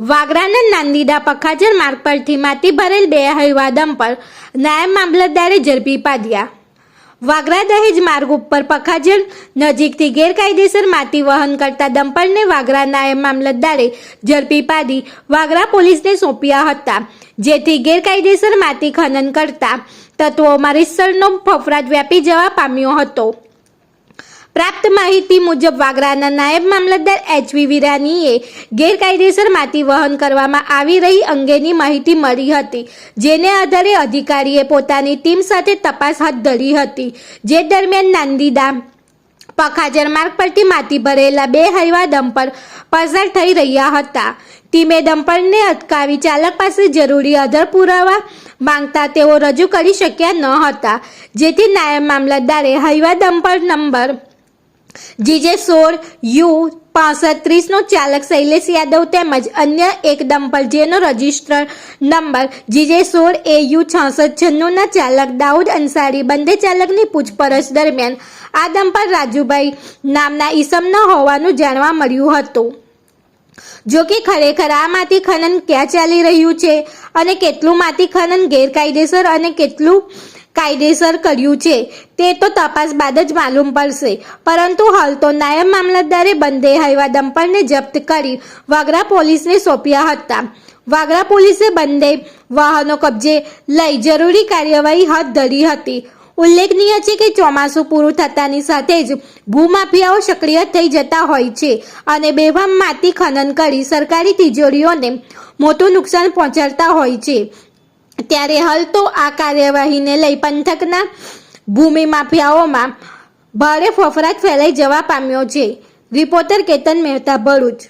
વાગરાના નાંદીડા પખાજર માર્ગ પરથી માટી ભરેલ બે હૈવા ડમ્પર નાયબ મામલતદારે ઝડપી પાડ્યા. વાગરા દહેજ માર્ગ ઉપર પખાજર નજીકથી ગેરકાયદેસર માટી વહન કરતા ડમ્પરને વાગરા નાયબ મામલતદારે ઝડપી પાડી વાગરા પોલીસને સોંપ્યા હતા, જેથી ગેરકાયદેસર માટી ખનન કરતા તત્વોમાં રીસરનો ફફડાટ વ્યાપી જવા પામ્યો હતો. પ્રાપ્ત માહિતી મુજબ વાગરાના નાયબ મામલતદાર એચવી વિરાનીએ ગેરકાયદેસર માટી વહન કરવામાં આવી રહી અંગેની માહિતી મળી હતી, જેને આધારે અધિકારીએ પોતાની ટીમ સાથે તપાસ હાથ ધરી હતી. જે દરમિયાન નાંદીદામ પખાજર માર્ગ પરથી માટી ભરેલા બે હૈવા ડમ્પર પસાર થઈ રહ્યા હતા. ટીમે ડમ્પરને અટકાવી ચાલક પાસે જરૂરી આધાર પુરાવા માંગતા તેઓ રજૂ કરી શક્યા ન હતા, જેથી નાયબ મામલતદારે હૈવા ડમ્પર નંબર જીજે સોળ યુ, પાસઠ, ત્રીસનો ચાલક શૈલેષ યાદવ તેમજ અન્ય એક ડમ્પર જેનો રજિસ્ટર નંબર. જીજે સોળ એ યુ, છાસઠ, છન્નુંના ચાલક દાઉદ અંસારી બંને ચાલકની પૂછપરછ દરમિયાન આ ડમ્પર રાજુભાઈ નામના ઈસમ ન હોવાનું જાણવા મળ્યું હતું. જો કે ખરેખર આ માટી ખનન ક્યાં ચાલી રહ્યું છે અને કેટલું માટી ખનન ગેરકાયદેસર અને કેટલું કાયદેસર કર્યું છે. તે તો તપાસ બાદ જ માલુમ પડશે. પરંતુ હાલ તો નાયબ મામલતદારે બંને હૈવા ડમ્પરને જપ્ત કરી વાગરા પોલીસને સોંપ્યા હતા. વાગરા પોલીસે બંને વાહનો કબજે લઈ જરૂરી કાર્યવાહી હાથ ધરી હતી. ઉલ્લેખનીય છે કે ચોમાસું પૂરું થતાની સાથે જ ભૂમાફિયાઓ સક્રિય થઈ જતા હોય છે અને બેફામ માટી ખનન કરી સરકારી તિજોરીઓને મોટું નુકસાન પહોંચાડતા હોય છે. ત્યારે હાલ તો આ કાર્યવાહીને લઈ પંથકના ભૂમિ માફિયાઓમાં ભારે ફફડાટ ફેલાઈ જવા પામ્યો છે. રિપોર્ટર કેતન મહેતા ભરૂચ.